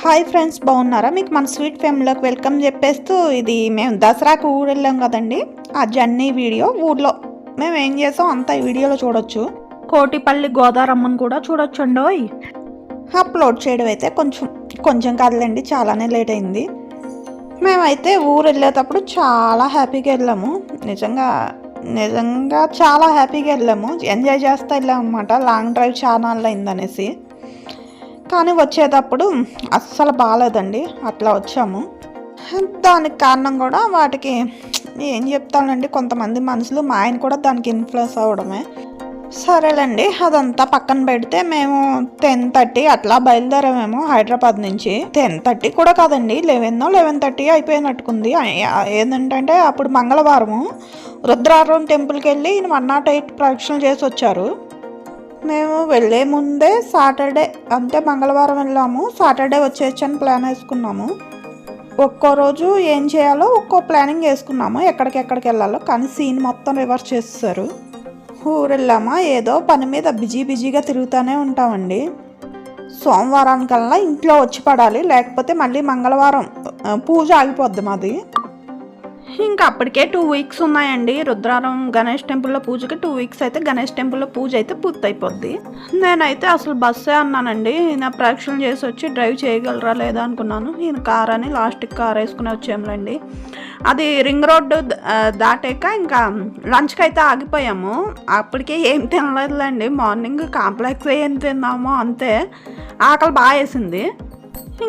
Hi friends బాగున్నారా? మీకు మన స్వీట్ ఫ్యామిలీలోకి వెల్కమ్ చెప్పేస్తూ ఇది మేము దసరాకు ఊరు వెళ్ళాం కదండి. ఆ జర్నీ వీడియో ఊర్లో. మేము ఏం చేసాం? అంతా ఈ వీడియోలో చూడొచ్చు. కోటిపల్లి గోదారమ్మని కూడా చూడొచ్చు అండి అప్లోడ్ చేయడం అయితే కొంచెం కొంచెం కాదులేండి చాలానే లేట్ అయింది. మేమైతే ఊరు వెళ్ళేటప్పుడు చాలా హ్యాపీగా వెళ్ళాము. నిజంగా నిజంగా చాలా హ్యాపీగా వెళ్ళాము. ఎంజాయ్ చేస్తూ వెళ్ళాము అనమాట లాంగ్ డ్రైవ్ చాలా అయిందనేసి. కానీ వచ్చేటప్పుడు అస్సలు బాగాలేదండి అట్లా వచ్చాము. దానికి కారణం కూడా వాటికి ఏం చెప్తానండి కొంతమంది మనుషులు మా ఆయన కూడా దానికి ఇన్ఫ్లుయెన్స్ అవ్వడమే. సరేలేండి అదంతా పక్కన పెడితే మేము టెన్ థర్టీ అట్లా బయలుదేరామేమో హైదరాబాద్ నుంచి. టెన్ థర్టీ కూడా కాదండి లెవెన్ లెవెన్ థర్టీ అయిపోయినట్టుకుంది. ఏంటంటే అప్పుడు మంగళవారము రుద్రారం టెంపుల్కి వెళ్ళి వన్ నాట్ ఎయిట్ ప్రదక్షిణలు చేసి వచ్చారు. మేము వెళ్ళే ముందే సాటర్డే అంటే మంగళవారం వెళ్ళాము. సాటర్డే వచ్చేయచ్చని ప్లాన్ వేసుకున్నాము. ఒక్కో రోజు ఏం చేయాలో ఒక్కో ప్లానింగ్ వేసుకున్నాము. ఎక్కడికెక్కడికి వెళ్ళాలో కానీ సీన్ మొత్తం రివర్స్ చేస్తారు ఊరు వెళ్ళామా ఏదో పని మీద బిజీ బిజీగా తిరుగుతూనే ఉంటామండి. సోమవారానికల్లా ఇంట్లో వచ్చి పడాలి లేకపోతే మళ్ళీ మంగళవారం పూజ ఆగిపోద్ది మాది. ఇంకా అప్పటికే టూ వీక్స్ ఉన్నాయండి. రుద్రారం గణేష్ టెంపుల్లో పూజకి టూ వీక్స్ అయితే గణేష్ టెంపుల్లో పూజ అయితే పూర్తయిపోద్ది. నేనైతే అసలు బస్సే అన్నానండి. నా ప్రేక్షలు చేసి వచ్చి డ్రైవ్ చేయగలరా లేదా అనుకున్నాను. ఈయన కార్ అని లాస్ట్కి కార్ వేసుకుని వచ్చాములేండి అది రింగ్ రోడ్డు దాటాక ఇంకా లంచ్కి అయితే ఆగిపోయాము. అప్పటికే ఏం తినలేదులేండి. మార్నింగ్ కాంప్లెక్స్ ఏం తిన్నామో అంతే. ఆకలి బాగా వేసింది.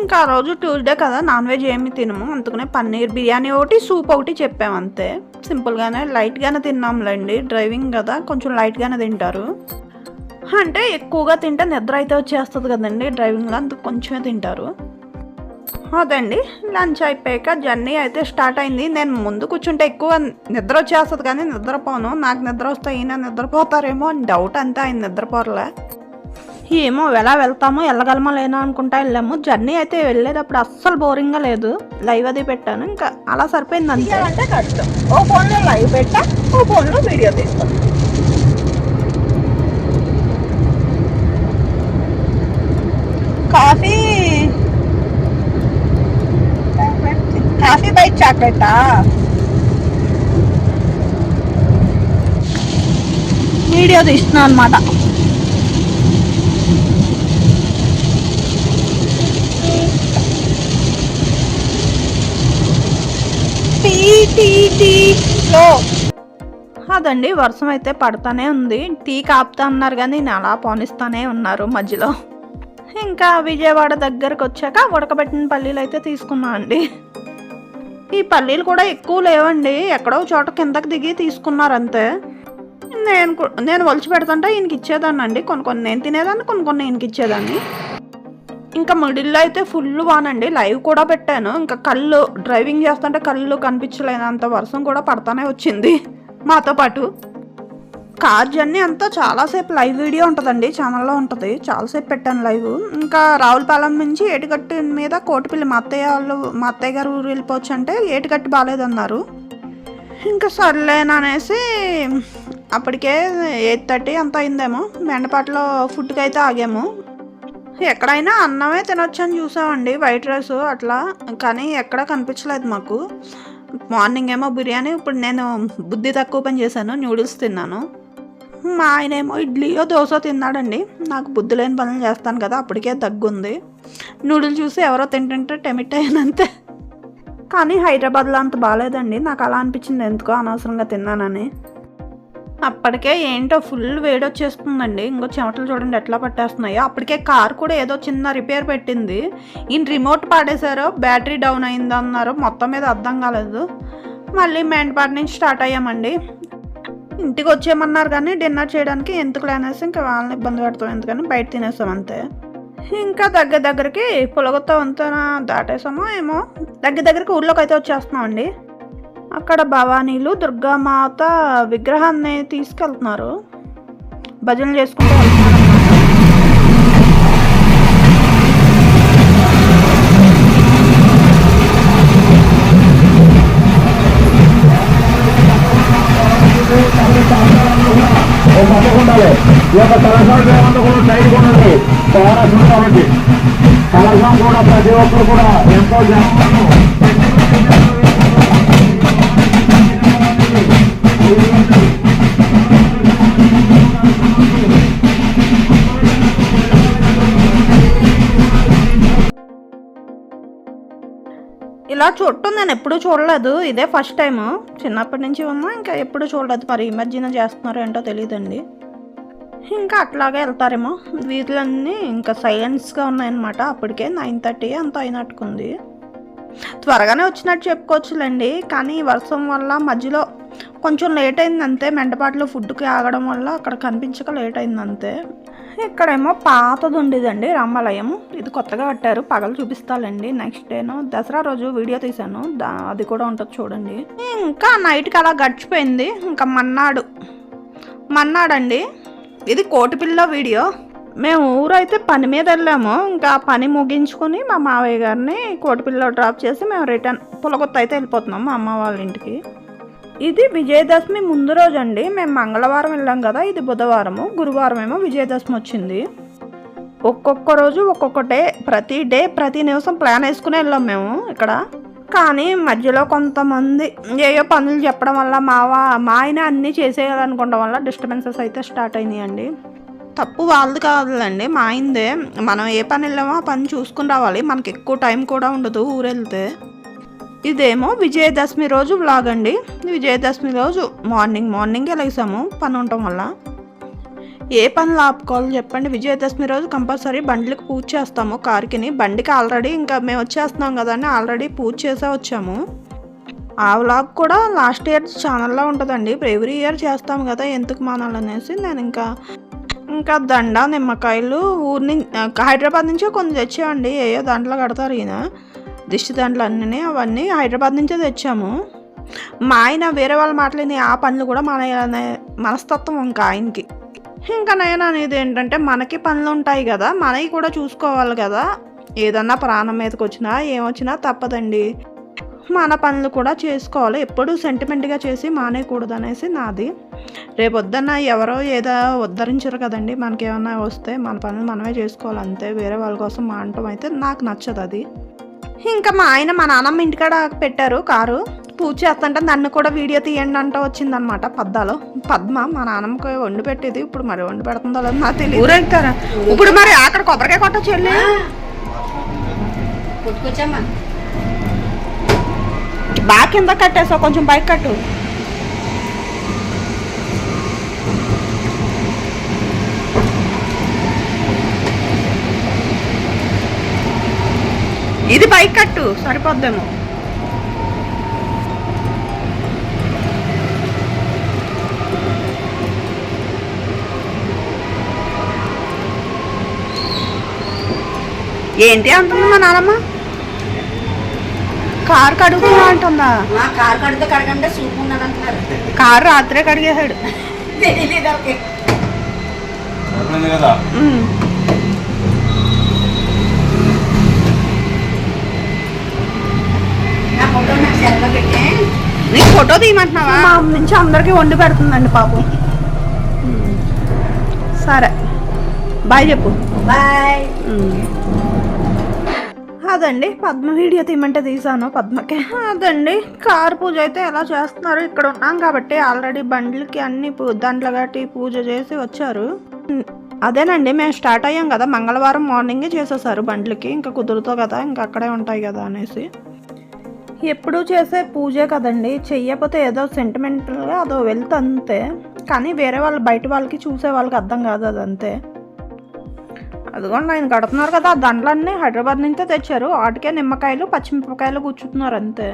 ఇంకా ఆ రోజు ట్యూస్డే కదా నాన్ వెజ్ ఏమి తినము. అందుకనే పన్నీర్ బిర్యానీ ఒకటి సూప్ ఒకటి చెప్పాము అంతే. సింపుల్గానే లైట్గానే తిన్నాంలేండి. డ్రైవింగ్ కదా కొంచెం లైట్గానే తింటారు. అంటే ఎక్కువగా తింటే నిద్ర అయితే వచ్చేస్తుంది కదండి డ్రైవింగ్లో అందుకు కొంచెమే తింటారు. అదండి లంచ్ అయిపోయాక జర్నీ అయితే స్టార్ట్ అయింది. నేను ముందు కూర్చుంటే ఎక్కువ నిద్ర వచ్చేస్తుంది కానీ నిద్రపోను. నాకు నిద్ర వస్తే ఈయన నిద్రపోతారేమో అని డౌట్ అంతే ఆయన నిద్రపోరలే. ఏమో ఎలా వెళ్తామో వెళ్ళగలమో లేనా అనుకుంటా వెళ్ళాము. జర్నీ అయితే వెళ్ళేటప్పుడు అస్సలు బోరింగ్గా లేదు. లైవ్ అది పెట్టాను. ఇంకా అలా సరిపోయింది అంతే. అంటే కష్టం. ఓ ఫోన్లో లైవ్ పెట్టా ఓ ఫోన్లో వీడియో తీస్తాను కాఫీ కాఫీ బైట్ చాక్లెటా? వీడియో తీస్తున్నాను అనమాట టీ అదండి వర్షం అయితే పడతానే ఉంది. టీ కాపుతా అన్నారు కానీ నేను అలా పోనిస్తానే ఉన్నారు మధ్యలో. ఇంకా విజయవాడ దగ్గరకు వచ్చాక ఉడకబెట్టిన పల్లీలు అయితే తీసుకున్నా అండి. ఈ పల్లీలు కూడా ఎక్కువ లేవండి. ఎక్కడో చోట కిందకి దిగి తీసుకున్నారు అంతే నేను నేను ఒలిచి పెడుతుంటే ఈయనకి ఇచ్చేదాన్ని అండి కొన్ని కొన్ని నేను తినేదాన్ని కొన్ని కొన్ని ఈయనకి ఇచ్చేదాన్ని. ఇంకా మిడిల్లో అయితే ఫుల్ వానండి. లైవ్ కూడా పెట్టాను. ఇంకా కళ్ళు డ్రైవింగ్ చేస్తుంటే కళ్ళు కనిపించలేనంత వర్షం కూడా పడతానే వచ్చింది. మాతో పాటు కార్ జర్నీ అంతా చాలాసేపు లైవ్ వీడియో ఉంటుందండి. ఛానల్లో ఉంటుంది. చాలాసేపు పెట్టాను లైవ్ ఇంకా రావులపాలెం నుంచి ఏటిగట్టు మీద కోటిపల్లి మా అత్తయ్య వాళ్ళు మా అత్తయ్య గారు ఊరు వెళ్ళిపోవచ్చు అంటే ఏటిగట్టు బాగాలేదన్నారు. ఇంకా సర్లేననేసి అప్పటికే ఎయిట్ థర్టీ అంత అయిందేమో. మెండపాటలో ఫుడ్కి అయితే ఆగాము. ఎక్కడైనా అన్నమే తినొచ్చు అని చూసామండి. వైట్ రైస్ అట్లా. కానీ ఎక్కడా కనిపించలేదు మాకు. మార్నింగ్ ఏమో బిర్యానీ ఇప్పుడు నేను బుద్ధి తక్కువ పని చేశాను న్యూడిల్స్ తిన్నాను. మా ఆయన ఏమో ఇడ్లీయో దోశ తిన్నాడండి. నాకు బుద్ధి లేని పనులు చేస్తాను కదా అప్పటికే దగ్గుంది. నూడిల్స్ చూసి ఎవరో తింటుంటే టెమిట్ అయ్యానంతే. కానీ హైదరాబాద్లో అంత బాగాలేదండి. నాకు అలా అనిపించింది ఎందుకో అనవసరంగా తిన్నానని. అప్పటికే ఏంటో ఫుల్ వేడి వచ్చేస్తుందండి. ఇంకో చెమటలు చూడండి ఎట్లా పట్టేస్తున్నాయో. అప్పటికే కార్ కూడా ఏదో చిన్న రిపేర్ పెట్టింది. ఈయన రిమోట్ పాడేశారో. బ్యాటరీ డౌన్ అయిందన్నారు మొత్తం మీద అర్థం కాలేదు. మళ్ళీ మేంటపాటి నుంచి స్టార్ట్ అయ్యామండి. ఇంటికి వచ్చేయమన్నారు కానీ డిన్నర్ చేయడానికి ఎందుకు లేనేసి ఇంకా వాళ్ళని ఇబ్బంది పెడతాం. ఎందుకని బయట తినేస్తాం అంతే. ఇంకా దగ్గర దగ్గరికి పులగొత్త వంతెన దాటేసామో ఏమో. దగ్గర దగ్గరికి ఊళ్ళోకి అయితే వచ్చేస్తున్నామండి. అక్కడ భవానీలు దుర్గామాత విగ్రహాన్ని తీసుకెళ్తున్నారు. భజనలు చేసుకుంటూ వెళ్తున్నారు ఈ యొక్క కూడా సైడ్ చాలా కాబట్టి కూడా ప్రతి ఒక్కరు కూడా ఎంతో జాగ్రత్తగా ఇలా చూడటం నేను ఎప్పుడూ చూడలేదు. ఇదే ఫస్ట్ టైం చిన్నప్పటి నుంచి ఉన్నా ఇంకా ఎప్పుడు చూడలేదు. మరి ఈ మధ్యన చేస్తున్నారో ఏంటో తెలియదండి ఇంకా అట్లాగే వెళ్తారేమో. వీధులన్నీ ఇంకా సైలెన్స్గా ఉన్నాయన్నమాట. అప్పటికే నైన్ థర్టీ అంత అయినట్టుకుంది. త్వరగానే వచ్చినట్టు చెప్పుకోవచ్చులేండి. కానీ వర్షం వల్ల మధ్యలో కొంచెం లేట్ అయింది అంతే. ఫుడ్కి ఆగడం వల్ల అక్కడ కనిపించక లేట్ అయింది అంతే. ఇక్కడేమో పాతది ఉండేదండి రామాలయం. ఇది కొత్తగా కట్టారు. పగలు చూపిస్తాలండి. నెక్స్ట్ డేను దసరా రోజు వీడియో తీశాను. అది కూడా ఉంటుంది చూడండి. ఇంకా నైట్కి అలా గడిచిపోయింది. ఇంకా మన్నాడు. మన్నాడండి ఇది కోటిపిల్ల వీడియో. మేము ఊరైతే పని మీద వెళ్ళాము. ఇంకా పని ముగించుకొని మా మావయ్య గారిని కోటిపిల్లలో డ్రాప్ చేసి మేము రిటర్న్ పులగొత్త అయితే వెళ్ళిపోతున్నాం మా అమ్మ వాళ్ళ ఇంటికి. ఇది విజయదశమి ముందు రోజు అండి మేము మంగళవారం వెళ్ళాం కదా ఇది బుధవారము. గురువారం ఏమో విజయదశమి వచ్చింది. ఒక్కొక్క రోజు ఒక్కొక్క డే ప్రతి డే ప్రతి నిమిషం ప్లాన్ వేసుకుని వెళ్ళాం మేము ఇక్కడ. కానీ మధ్యలో కొంతమంది ఏయో పనులు చెప్పడం వల్ల మావా మా ఆయన అన్నీ చేసేయాలనుకోవడం వల్ల డిస్టర్బెన్సెస్ అయితే స్టార్ట్ అయినాయండి. తప్పు వాళ్ళది కాదులేండి మా ఆయనదే. మనం ఏ పని వెళ్ళామో ఆ పని చూసుకుని రావాలి. మనకి ఎక్కువ టైం కూడా ఉండదు ఊరెళ్తే. ఇదేమో విజయదశమి రోజు వ్లాగ్ అండి. విజయదశమి రోజు మార్నింగ్ మార్నింగే లేసాము పని ఉండటం వల్ల. ఏ పనులు ఆపుకోవాలో చెప్పండి. విజయదశమి రోజు కంపల్సరీ బండ్లకి పూజ చేస్తాము కార్కిని. బండికి ఆల్రెడీ ఇంకా మేము వచ్చేస్తున్నాం కదా అని ఆల్రెడీ పూజ చేసే వచ్చాము. ఆ వ్లాగ్ కూడా లాస్ట్ ఇయర్ ఛానల్లో ఉంటుందండి. ఎవ్రీ ఇయర్ చేస్తాం కదా ఎందుకు మానాలనేసి నేను ఇంకా ఇంకా దండ నిమ్మకాయలు ఊరి నుంచి హైదరాబాద్ నుంచే కొన్ని తెచ్చామండి ఏయో దాంట్లో కడతారు ఈయన. దిష్టి దాంట్లో అన్నీ అవన్నీ హైదరాబాద్ నుంచే తెచ్చాము. మా ఆయన వేరే వాళ్ళు మాట్లాడిన ఆ పనులు కూడా మన మనస్తత్వం ఇంకా ఆయనకి. ఇంకా నేను అనేది ఏంటంటే మనకి పనులు ఉంటాయి కదా మనవి కూడా చూసుకోవాలి కదా. ఏదన్నా ప్రాణం మీదకి వచ్చినా ఏమొచ్చినా తప్పదండి. మన పనులు కూడా చేసుకోవాలి. ఎప్పుడూ సెంటిమెంట్గా చేసి మానేయకూడదు అనేసి నాది. రేపు వద్దన్న ఎవరో ఏదో ఉద్ధరించరు కదండి. మనకి ఏమన్నా వస్తే మన పనులు మనమే చేసుకోవాలి అంతే. వేరే వాళ్ళ కోసం మానటం అయితే నాకు నచ్చదు అది ఇంకా మా ఆయన మా నాన్నమ్మ ఇంటికాడ పెట్టారు కారు. పూజ చేస్తుంటే నన్ను కూడా వీడియో తీయండి అంటూ వచ్చిందనమాట పద్దాలో. పద్మ మా నాన్నమ్మకి వండి పెట్టేది. ఇప్పుడు మరి వండి పెడుతుందో లేదో నాకు తెలియదు ఊరెళ్తారా ఇప్పుడు మరి అక్కడ కొబ్బరికాయ కొట్టచ్చు వెళ్ళి పుట్టుకొచ్చామా బాగా కింద కట్టేసావు కొంచెం పైకి కట్టు. ఇది పైకి కట్టు సరిపోద్దేమో. ఏంటి అంటుంది మా నాన్నమ్మ కారు కడుగుతున్నా అంటుందా? కారు కడితే కడగంటే సూపు అంటున్నారు కారు రాత్రే కడిగేశాడు. తెలియలేదు కదా ఉమ్. నా ఫోటో నాకు ఫోటో తీయమంటున్నావా? మా నుంచి అందరికీ వండి పెడుతుందండి పాపం. సరే. బాయ్ చెప్పు. బాయ్. అదండి పద్మ వీడియో తీయమంటే తీసాను పద్మకి. అదండి కారు పూజ అయితే ఎలా చేస్తున్నారు? ఇక్కడ ఉన్నాం కాబట్టి ఆల్రెడీ బండ్లకి అన్ని పూ దాంట్లో కట్టి పూజ చేసి వచ్చారు. అదేనండి మేము స్టార్ట్ అయ్యాం కదా మంగళవారం మార్నింగే చేసేసారు బండ్లకి ఇంకా కుదురుతో కదా ఇంకా అక్కడే ఉంటాయి కదా అనేసి. ఎప్పుడూ చేసే పూజే కదండి. చెయ్యకపోతే ఏదో సెంటిమెంటల్గా అదో వెళ్తే అంతే కానీ వేరే వాళ్ళు బయట వాళ్ళకి చూసే వాళ్ళకి అర్థం కాదు అది అంతే అదిగోండి ఆయన కడుతున్నారు కదా ఆ దండలన్నీ హైదరాబాద్ నుంచే తెచ్చారు. వాటికే నిమ్మకాయలు పచ్చిమిరపకాయలు కూర్చుతున్నారు అంతే.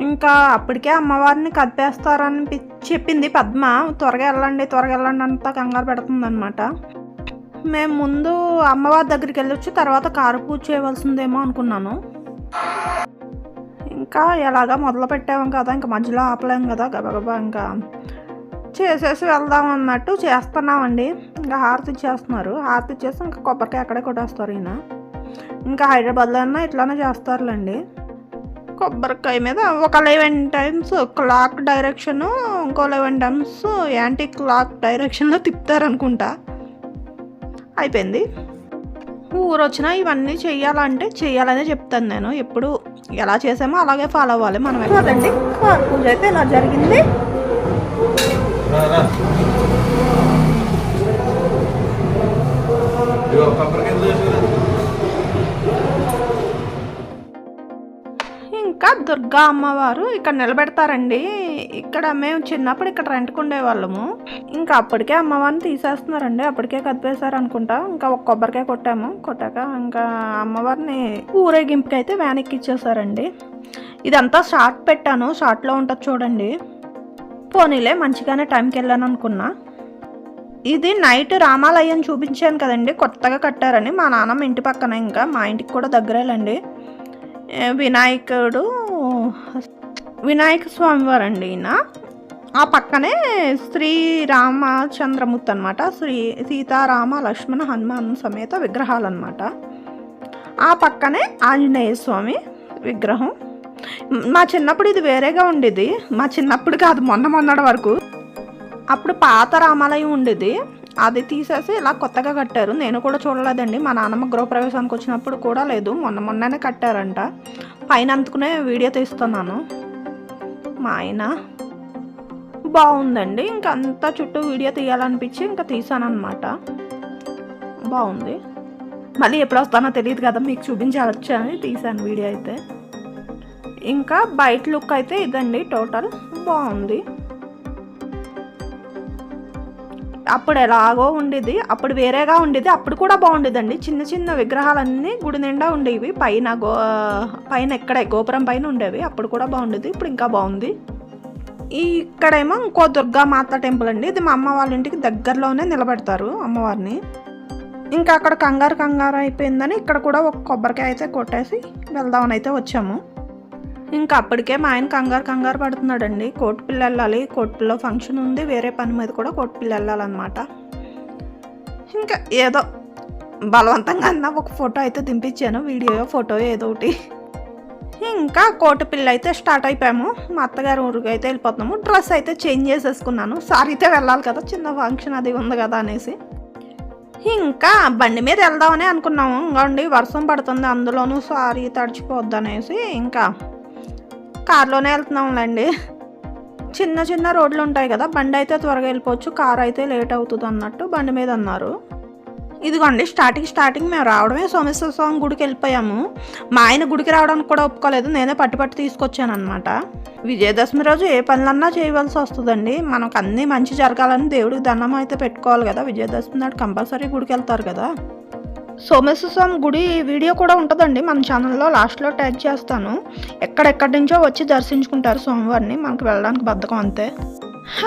ఇంకా అప్పటికే అమ్మవారిని కదిపేస్తారని చెప్పింది పద్మ. త్వరగా వెళ్ళండి త్వరగా వెళ్ళండి అంతా కంగారు పెడుతుందన్నమాట. మేము ముందు అమ్మవారి దగ్గరికి వెళ్ళొచ్చి తర్వాత కారు పూజ చేయవలసిందేమో అనుకున్నాను. ఇంకా ఎలాగా మొదలు పెట్టాము కదా ఇంకా మధ్యలో ఆపలేం కదా గబగబా ఇంకా చేసేసి వెళ్దాం అన్నట్టు చేస్తున్నామండి. ఇంకా హారతి ఇచ్చేస్తున్నారు. హారతి ఇచ్చేసి ఇంకా కొబ్బరికాయ అక్కడే కొట్టేస్తారు ఈయన. ఇంకా హైదరాబాద్లో అన్నా ఇట్లానే చేస్తారులేండి. కొబ్బరికాయ మీద ఒక లెవెన్ టైమ్స్ క్లాక్ డైరెక్షను ఇంకో లెవెన్ టైమ్స్ యాంటీ క్లాక్ డైరెక్షన్లో తిప్పుతారనుకుంటా. అయిపోయింది. ఊరు వచ్చినా ఇవన్నీ చేయాలంటే చేయాలనే చెప్తాను నేను. ఎప్పుడు ఎలా చేసామో అలాగే ఫాలో అవ్వాలి మనం పూజ అయితే ఇలా జరిగింది. ఇంకా దుర్గా అమ్మవారు ఇక్కడ నిలబెడతారండి. ఇక్కడ మేము చిన్నప్పుడు ఇక్కడ రెంట్కి ఉండేవాళ్ళము. ఇంకా అప్పటికే అమ్మవారిని తీసేస్తున్నారండి. అప్పటికే కదిపేశారు అనుకుంటా ఇంకా ఒక కొబ్బరికాయ కొట్టాము. కొట్టాక ఇంకా అమ్మవారిని ఊరేగింపుకి అయితే వ్యాన్ ఎక్కిచ్చేసారండి ఇదంతా షార్ట్ పెట్టాను. షార్ట్లో ఉంటుంది చూడండి. పోనీలే మంచిగానే టైంకి వెళ్ళాను అనుకున్నా. ఇది నైట్ రామాలయం చూపించాను కదండి. కొత్తగా కట్టారని మా నాన్నమ్మ ఇంటి పక్కన ఇంకా మా ఇంటికి కూడా దగ్గరేలండి. వినాయకుడు వినాయక స్వామి వారండి ఈయన. ఆ పక్కనే శ్రీ రామచంద్రమూర్తి అనమాట శ్రీ సీతారామ లక్ష్మణ హనుమాన్ సమేత విగ్రహాలు అనమాట ఆ పక్కనే ఆంజనేయ స్వామి విగ్రహం. మా చిన్నప్పుడు ఇది వేరేగా ఉండేది. మా చిన్నప్పుడు కాదు మొన్న మొన్నటి వరకు. అప్పుడు పాత రామాలయం ఉండేది. అది తీసేసి ఇలా కొత్తగా కట్టారు. నేను కూడా చూడలేదండి. మా నాన్నమ్మ గృహప్రవేశానికి వచ్చినప్పుడు కూడా లేదు. మొన్న మొన్ననే కట్టారంట. పైన అందుకునే వీడియో తీస్తున్నాను. మా ఆయన బాగుందండి. ఇంకా అంతా చుట్టూ వీడియో తీయాలనిపించి ఇంకా తీసానమాట బాగుంది. మళ్ళీ ఎప్పుడు వస్తానో తెలియదు కదా మీకు చూపించవచ్చు అని తీసాను వీడియో అయితే. ఇంకా బయట లుక్ అయితే ఇదండి. టోటల్ బాగుంది. అప్పుడు ఎలాగో ఉండేది అప్పుడు వేరేగా ఉండేది అప్పుడు కూడా బాగుండేదండి చిన్న చిన్న విగ్రహాలన్నీ గుడి నిండా ఉండేవి. పైన గో పైన ఎక్కడ గోపురం పైన ఉండేవి. అప్పుడు కూడా బాగుండేది ఇప్పుడు ఇంకా బాగుంది. ఈ ఇక్కడేమో ఇంకో దుర్గా మాత టెంపుల్ అండి. ఇది మా అమ్మ వాళ్ళ ఇంటికి దగ్గరలోనే నిలబెడతారు అమ్మవారిని. ఇంకా అక్కడ కంగారు కంగారు అయిపోయిందని ఇక్కడ కూడా ఒక కొబ్బరికాయ అయితే కొట్టేసి వెళ్దామని అయితే వచ్చాము. ఇంకా అప్పటికే మా ఆయన కంగారు కంగారు పడుతున్నాడండి. కోటిపిల్ల వెళ్ళాలి కోటిపిల్ల ఫంక్షన్ ఉంది వేరే పని మీద కూడా కోటిపిల్ల వెళ్ళాలన్నమాట. ఇంకా ఏదో బలవంతంగా అన్న ఒక ఫోటో అయితే దింపించాను వీడియో ఫోటో ఏదో ఒకటి. ఇంకా కోటిపిల్ల అయితే స్టార్ట్ అయిపోయాము. మా అత్తగారు ఊరికి అయితే వెళ్ళిపోతున్నాము. డ్రెస్ అయితే చేంజ్ చేసేసుకున్నాను. సారీ అయితే వెళ్ళాలి కదా చిన్న ఫంక్షన్ అది ఉంది కదా అనేసి. ఇంకా బండి మీద వెళ్దామని అనుకున్నాము. ఇంకోండి వర్షం పడుతుంది అందులోనూ సారీ తడిచిపోద్ది అనేసి. ఇంకా కార్లోనే వెళ్తున్నాంలేండి. చిన్న చిన్న రోడ్లు ఉంటాయి కదా బండి అయితే త్వరగా వెళ్ళిపోవచ్చు కార్ అయితే లేట్ అవుతుంది అన్నట్టు బండి మీద అన్నారు. ఇదిగోండి స్టార్టింగ్ స్టార్టింగ్ మేము రావడమే సోమేశ్వర స్వామి గుడికి వెళ్ళిపోయాము. మా ఆయన గుడికి రావడానికి కూడా ఒప్పుకోలేదు నేనే పట్టి పట్టి తీసుకొచ్చాను అనమాట విజయదశమి రోజు ఏ పనులన్నా చేయవలసి వస్తుందండి. మనకు అన్నీ మంచి జరగాలని దేవుడికి దండం అయితే పెట్టుకోవాలి కదా విజయదశమి నాడు కంపల్సరీ గుడికి వెళ్తారు కదా. సోమేశ్వర స్వామి గుడి వీడియో కూడా ఉంటుందండి. మన ఛానల్లో లాస్ట్లో ట్యాగ్ చేస్తాను. ఎక్కడెక్కడి నుంచో వచ్చి దర్శించుకుంటారు సోమవారిని మనకు వెళ్ళడానికి బద్ధకం అంతే.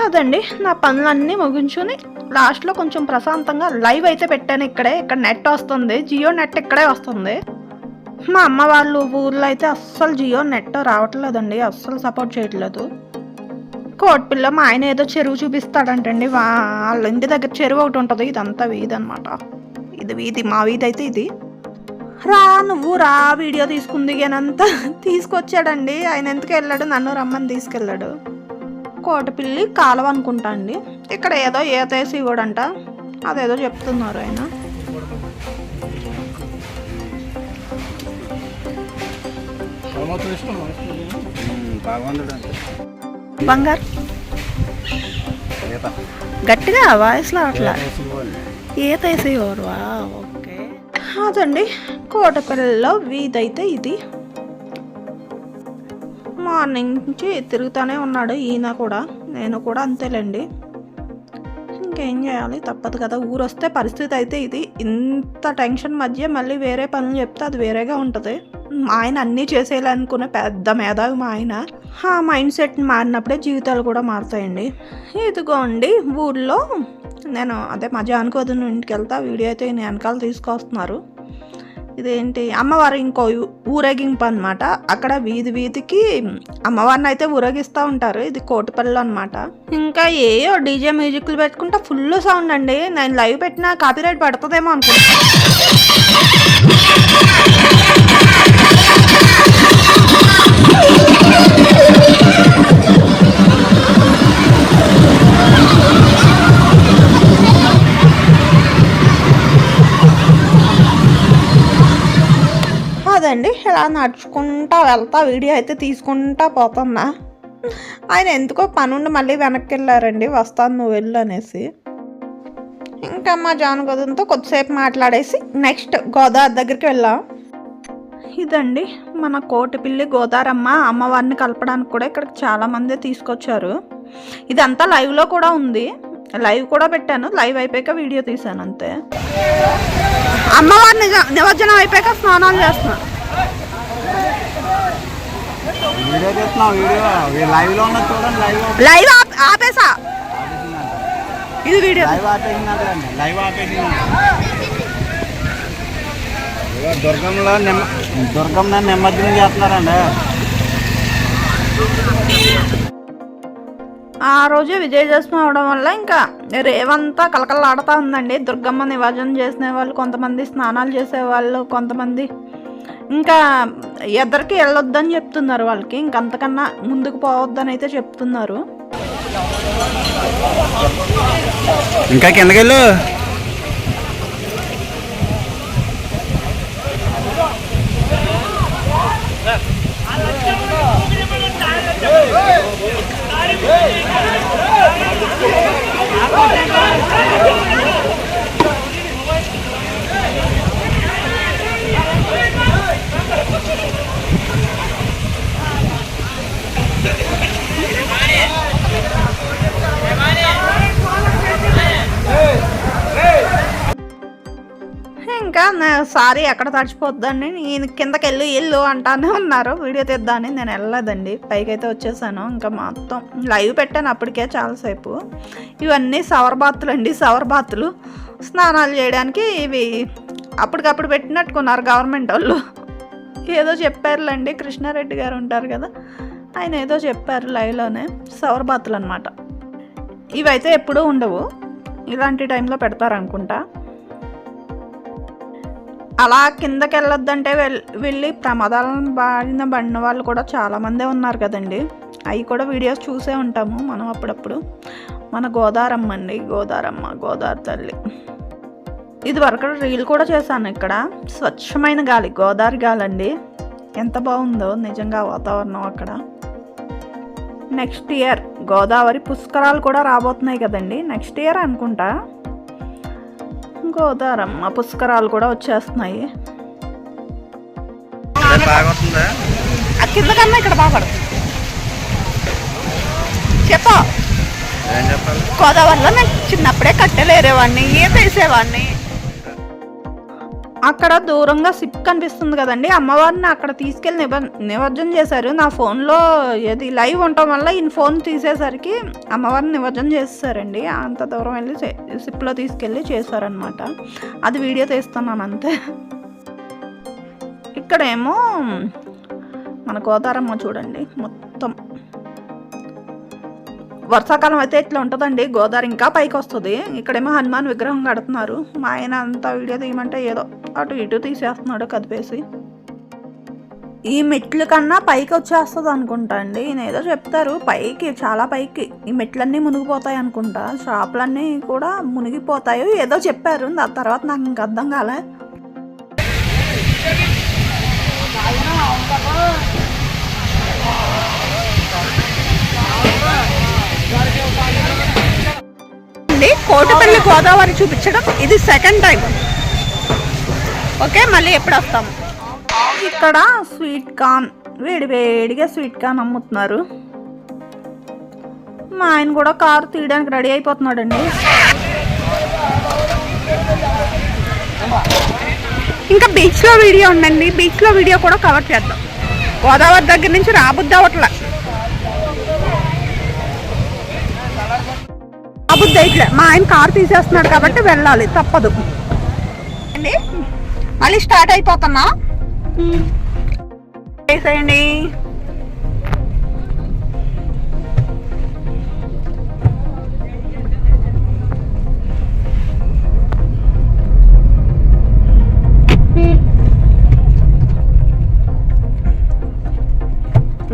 అదండి. నా పనులన్నీ ముగించుని లాస్ట్లో కొంచెం ప్రశాంతంగా లైవ్ అయితే పెట్టాను ఇక్కడే. ఇక్కడ నెట్ వస్తుంది. జియో నెట్ ఇక్కడే వస్తుంది. మా అమ్మ వాళ్ళు ఊర్లో అయితే అస్సలు జియో నెట్ రావట్లేదండి. అస్సలు సపోర్ట్ చేయట్లేదు. కోటిపిల్ల మా ఆయన ఏదో చెరువు చూపిస్తాడంటండి. వాళ్ళ ఇంటి దగ్గర చెరువు ఒకటి ఉంటుంది. ఇదంతా వీదనమాట ఇది వీధి మా వీధి అయితే ఇది. రా నువ్వు రా వీడియో తీసుకుంది అంతా తీసుకొచ్చాడండి. ఆయన ఎందుకు వెళ్ళాడు? నన్ను రమ్మని తీసుకెళ్ళాడు. కోటపిల్లి కాలువ అనుకుంటా అండి. ఇక్కడ ఏదో ఏతేసి ఇవ్వడంట. అదేదో చెప్తున్నారు ఆయన. అంటే. బంగారు. గట్టిగా వాయిస్లో అట్లా. ఏ ఏతేసేవారు ఓకే. అదండి కోటపల్లిలో వీధి అయితే ఇది. మార్నింగ్ నుంచి తిరుగుతూనే ఉన్నాడు ఈయన కూడా నేను కూడా అంతేలేండి. ఇంకేం చేయాలి? తప్పదు కదా ఊరు వస్తే పరిస్థితి అయితే ఇది. ఇంత టెన్షన్ మధ్య మళ్ళీ వేరే పనులు చెప్తే అది వేరేగా ఉంటుంది. మా ఆయన అన్నీ చేసేయాలనుకునే పెద్ద మేధావి మా ఆయన. ఆ మైండ్ సెట్ మారినప్పుడే జీవితాలు కూడా మారుతాయండి. ఇదిగోండి ఊళ్ళో నేను అదే మా జానుకోదని ఇంటికి వెళ్తా వీడియో అయితే నేను వెనకాల తీసుకొస్తున్నారు. ఇదేంటి అమ్మవారు ఇంకో ఊరేగింపు అనమాట అక్కడ వీధి వీధికి అమ్మవారిని అయితే ఊరేగిస్తూ ఉంటారు. ఇది కోటిపల్లి అనమాట ఇంకా ఏయో డీజే మ్యూజిక్లు పెట్టుకుంటే ఫుల్ సౌండ్ అండి. నేను లైవ్ పెట్టినా కాపీరైట్ పడుతుందేమో అనుకుంటున్నాను ఇలా నడుచుకుంటా వెళ్తా వీడియో అయితే తీసుకుంటా పోతున్నా. ఆయన ఎందుకో పనుండి మళ్ళీ వెనక్కి వెళ్ళారండి వస్తాను నువ్వు వెళ్ళు అనేసి. ఇంకా మా జానగోదంతో కొద్దిసేపు మాట్లాడేసి నెక్స్ట్ గోదావరి దగ్గరికి వెళ్ళాం ఇదండి మన కోటిపిల్లి గోదారమ్మ అమ్మవారిని కలపడానికి కూడా ఇక్కడికి చాలామంది తీసుకొచ్చారు. ఇదంతా లైవ్లో కూడా ఉంది. లైవ్ కూడా పెట్టాను లైవ్ అయిపోయాక వీడియో తీశాను అంతే. అమ్మవారి నిజ నిమజ్జనం అయిపోయాక స్నానాలు చేస్తున్నా. వీడియో చేస్తున్నాం వీడియో. లైవ్లో ఉన్నది చూడండి లైవ్ లైవ్ ఆప్- ఆపేసా? ఇది వీడియో. లైవ్ లైవ్ దుర్గంలో నిమ్మ దుర్గంలో నిమజ్జనం చేస్తున్నారండి. ఆ రోజే విజయదశమి అవడం వల్ల ఇంకా రేవంతా కలకలలాడుతూ ఉందండి. దుర్గమ్మ నివాజనం చేసిన వాళ్ళు కొంతమంది స్నానాలు చేసేవాళ్ళు కొంతమంది ఇంకా ఎద్దరికి వెళ్ళొద్దని చెప్తున్నారు వాళ్ళకి ఇంకంతకన్నా ముందుకు పోవద్దని అయితే చెప్తున్నారు ఇంకా కిందకి వెళ్ళు ఇంకా నా- సారీ ఎక్కడ తడిచిపోద్దని నేను కిందకి వెళ్ళి ఇల్లు అంటానే ఉన్నారు. వీడియో తీద్దామని నేను వెళ్ళలేదండి. పైకైతే వచ్చేసాను. ఇంకా మొత్తం లైవ్ పెట్టాను అప్పటికే చాలాసేపు. ఇవన్నీ సవర్ బాతులు అండి సవర్ బాతులు. స్నానాలు చేయడానికి ఇవి అప్పటికప్పుడు పెట్టినట్టుకున్నారు గవర్నమెంట్ వాళ్ళు. ఏదో చెప్పారులేండి కృష్ణారెడ్డి గారు ఉంటారు కదా. ఆయన ఏదో చెప్పారు లైవ్లోనే సవర్ బాతులు అనమాట ఇవైతే ఎప్పుడూ ఉండవు. ఇలాంటి టైంలో పెడతారనుకుంటా. అలా కిందకి వెళ్ళొద్దంటే వెళ్ళి ప్రమాదాలను బారిన పడిన వాళ్ళు కూడా చాలామందే ఉన్నారు కదండి. అవి కూడా వీడియోస్ చూసే ఉంటాము మనం అప్పుడప్పుడు. మన గోదారమ్మ అండి గోదారమ్మ గోదావరి తల్లి. ఇది వరకు రీల్ కూడా చేశాను ఇక్కడ. స్వచ్ఛమైన గాలి గోదావరి గాలి అండి ఎంత బాగుందో నిజంగా వాతావరణం అక్కడ. నెక్స్ట్ ఇయర్ గోదావరి పుష్కరాలు కూడా రాబోతున్నాయి కదండి. నెక్స్ట్ ఇయర్ అనుకుంటా. గోదారమ్మ పుష్కరాలు కూడా వచ్చేస్తున్నాయి. బాగా వస్తుందా? ఆ కింద కన్నా ఇక్కడ బాగా పడుతుంది. చెప్పు. ఏం గోదావరిలో నేను చిన్నప్పుడే కట్టెలేరేవాడిని ఈత వేసేవాడిని? అక్కడ దూరంగా సిప్ కనిపిస్తుంది కదండి. అమ్మవారిని అక్కడ తీసుకెళ్ళి నిబ నిమజ్జనం చేశారు. నా ఫోన్లో ఏది లైవ్ ఉండటం వల్ల ఈ ఫోన్ తీసేసరికి అమ్మవారిని నిమజ్జనం చేసేసారండి. అంత దూరం వెళ్ళి సిప్లో తీసుకెళ్ళి చేశారనమాట అది వీడియో తీస్తున్నాను అంతే. ఇక్కడేమో మన గోదారమ్మ చూడండి మొత్తం. వర్షాకాలం అయితే ఇట్లా ఉంటుందండి. గోదావరి ఇంకా పైకి వస్తుంది ఇక్కడేమో హనుమాన్ విగ్రహం కడుతున్నారు. మా ఆయన అంతా వీడియో తీయమంటే ఏదో అటు ఇటు తీసేస్తున్నాడు కదిపేసి. ఈ మెట్ల కన్నా పైకి వచ్చేస్తుంది అనుకుంటా అండి. ఈయన ఏదో చెప్తారు పైకి చాలా పైకి. ఈ మెట్లన్నీ మునిగిపోతాయి అనుకుంటా. షాపులన్నీ కూడా మునిగిపోతాయి ఏదో చెప్పారు. దాని తర్వాత నాకు ఇంక అర్థం కాలే. అండి కోటపల్లి గోదావరి చూపించడం ఇది సెకండ్ టైం ఓకే మళ్ళీ ఎప్పుడు వస్తాం? ఇక్కడ స్వీట్ కార్న్ వేడి వేడిగా స్వీట్ కార్న్ అమ్ముతున్నారు. మా ఆయన కూడా కారు తీయడానికి రెడీ అయిపోతున్నాడండి. ఇంకా బీచ్లో వీడియో ఉండండి బీచ్లో వీడియో కూడా కవర్ చేద్దాం. గోదావరి దగ్గర నుంచి రాబుద్ది అవట్లే అబుద్ధి అయితే మా ఆయన కార్ తీసేస్తున్నాడు కాబట్టి వెళ్ళాలి. తప్పదు. అండి మళ్ళీ స్టార్ట్ అయిపోతున్నా వేసేయండి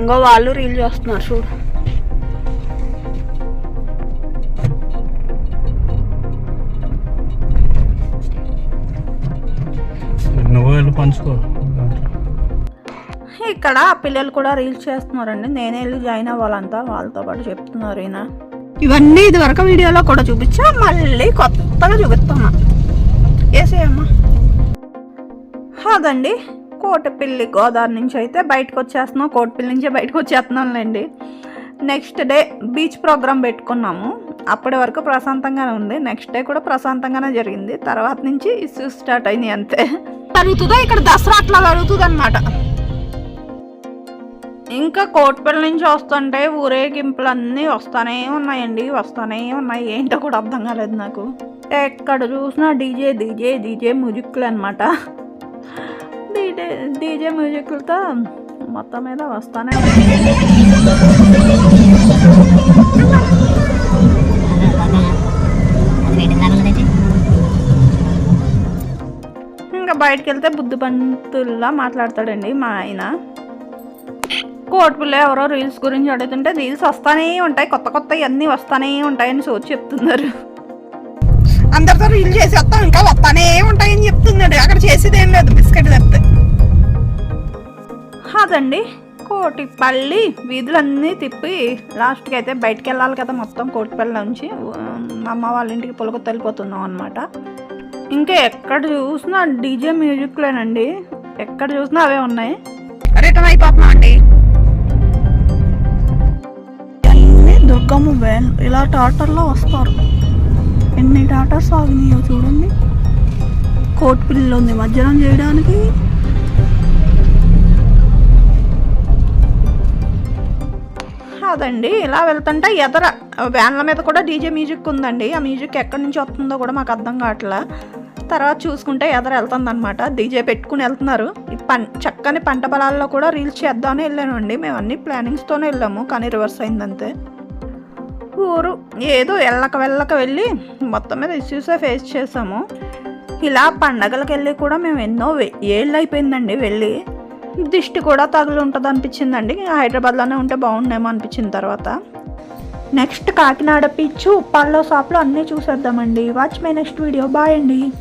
ఇంకో వాళ్ళు రీల్ చేస్తున్నారు చూడు. పంచుకో ఇక్కడ పిల్లలు కూడా రీల్స్ చేస్తున్నారండి. నేనే వెళ్ళి జాయిన్ అవ్వాలంతా వాళ్ళతో పాటు చెప్తున్నారు ఈయన. ఇవన్నీ ఇది వరకు వీడియోలో కూడా చూపించా మళ్ళీ కొత్తగా చూపిస్తున్నా. వేసేయమ్మా అదండి కోటపిల్లి గోదావరి నుంచి అయితే బయటకు వచ్చేస్తున్నాం కోటపిల్లి నుంచే బయటకు వచ్చేస్తున్నాంలేండి నెక్స్ట్ డే బీచ్ ప్రోగ్రామ్ పెట్టుకున్నాము. అప్పటి వరకు ప్రశాంతంగానే ఉంది. నెక్స్ట్ డే కూడా ప్రశాంతంగానే జరిగింది. తర్వాత నుంచి ఇష్యూస్ స్టార్ట్ అయినాయి అంతే. జరుగుతుందో ఇక్కడ దసరా అట్లా జరుగుతుంది అనమాట ఇంకా కోటిపల్లి నుంచి వస్తుంటే ఊరేగింపులు అన్నీ వస్తానే ఉన్నాయండి వస్తానే ఉన్నాయి. ఏంటో కూడా అర్థం కాలేదు నాకు. ఎక్కడ చూసినా డీజే డీజే డీజే మ్యూజిక్లు అనమాట డీజే డీజే మ్యూజిక్లతో మొత్తం మీద వస్తానే ఇంకా బయటకు వెళ్తే బుద్ధి పంతుల్లా మాట్లాడతాడండి మా ఆయన. కోటిపిల్ల ఎవరో రీల్స్ గురించి అడుగుతుంటే రీల్స్ వస్తానే ఉంటాయి కొత్త కొత్త అన్నీ వస్తానే ఉంటాయని సోచి చెప్తున్నారు. అందరితో రీల్ చేసి వస్తాం ఇంకా వస్తానే ఉంటాయని చెప్తున్నాడు అక్కడ చేసేది ఏం లేదు బిస్కెట్ తప్పితే అదండి కోటిపల్లి వీధులన్నీ తిప్పి లాస్ట్కి అయితే బయటికి వెళ్ళాలి కదా మొత్తం కోటిపల్లి నుంచి. మా అమ్మ వాళ్ళ ఇంటికి పులక వెళ్ళిపోతున్నాం అనమాట ఇంకా ఎక్కడ చూసినా డీజే మ్యూజిక్లేనండి. ఎక్కడ చూసినా అవే ఉన్నాయి. రిటర్న్ అయిపోతున్నాం అండి? అన్ని దుర్గమ్మ వ్యాన్ ఇలా టాటర్లో వస్తారు. ఎన్ని టాటర్స్ ఆగినాయో చూడండి. కోటిపిల్లి ఉంది మధ్యాహ్నం చేయడానికి అండి. ఇలా వెళ్తుంటే ఎదర వ్యాన్ల మీద కూడా డీజే మ్యూజిక్ ఉందండి. ఆ మ్యూజిక్ ఎక్కడి నుంచి వస్తుందో కూడా మాకు అర్థం కావట్లా. తర్వాత చూసుకుంటే ఎదర వెళ్తుంది అనమాట డీజే పెట్టుకుని వెళ్తున్నారు. ఈ పం చక్కని పంట పొలాల్లో కూడా రీల్స్ చేద్దామని వెళ్ళానండి మేము అన్ని ప్లానింగ్స్తోనే వెళ్ళాము కానీ రివర్స్ అయిందంతే. ఊరు ఏదో వెళ్ళక వెళ్ళక వెళ్ళి మొత్తం మీద ఇష్యూసే ఫేస్ చేసాము. ఇలా పండగలకు వెళ్ళి కూడా మేము ఎన్నో వే- ఏళ్ళు అయిపోయిందండి వెళ్ళి. దిష్టి కూడా తగులు ఉంటుంది అనిపించిందండి హైదరాబాద్లోనే ఉంటే బాగుండేమో అనిపించిన తర్వాత. నెక్స్ట్ కాకినాడ పిచ్చు ఉప్పాల్లో షాప్లో అన్నీ చూసేద్దామండి. Watch my next video. Bye అండి.